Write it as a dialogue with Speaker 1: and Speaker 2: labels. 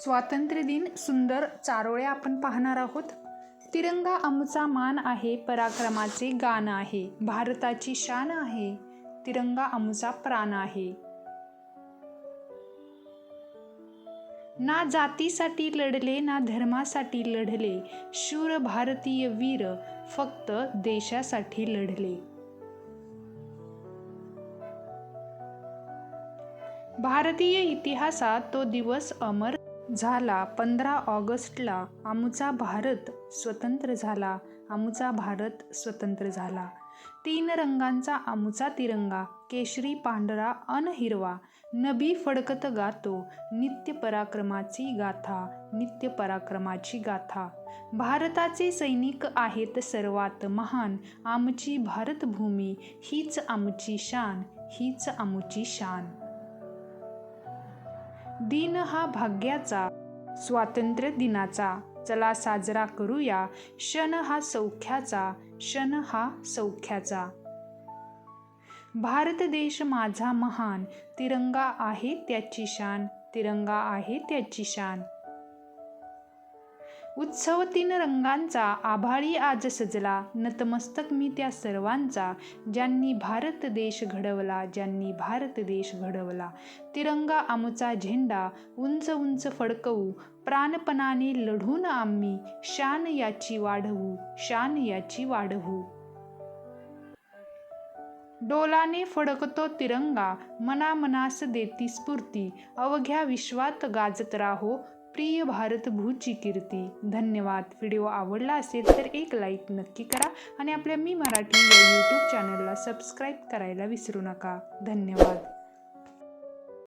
Speaker 1: स्वातंत्र्य दिन सुंदर चारोळ्या आपण पाहणार आहोत. तिरंगा आमचा मान आहे पराक्रमाचे गाण आहे. भारताची शान आहे तिरंगा आमचा प्राण आहे. ना जातीसाठी लढले ना धर्मासाठी लढले. शूर भारतीय वीर फक्त देशासाठी लढले. भारतीय इतिहासात तो दिवस अमर झाला. पंधरा ऑगस्टला आमचा भारत स्वतंत्र झाला. आमचा भारत स्वतंत्र झाला. तीन रंगांचा आमचा तिरंगा केशरी पांढरा अन हिरवा. नभी फडकत गातो नित्य पराक्रमाची गाथा नित्य पराक्रमाची गाथा. भारताचे सैनिक आहेत सर्वात महान. आमची भारतभूमी हीच आमची शान हीच आमची शान. दिन हा भाग्याचा स्वातंत्र्य दिनाचा चला साजरा करूया. क्षण हा सौख्याचा क्षण हा सौख्याचा. भारत देश माझा महान. तिरंगा आहे त्याची शान. तिरंगा आहे त्याची शान. उत्सव तीन रंगांचा आभाळी आज सजला. नतमस्तक मी त्या सर्वांचा ज्यांनी भारत देश घडवला ज्यांनी भारत देश घडवला. तिरंगा आमचा झेंडा उंच उंच फडकवू प्राणपणाने लढून आम्ही शान याची वाढवू शान याची वाढवू. डोलाने फडकतो तिरंगा मनामनास देती स्फूर्ती अवघ्या विश्वात गाजत राहो प्रिय भारतभूची कीर्ती. धन्यवाद. व्हिडिओ आवडला असेल तर एक लाईक नक्की करा आणि आपल्या मी मराठी या यूट्यूब चॅनलला सबस्क्राईब करायला विसरू नका. धन्यवाद.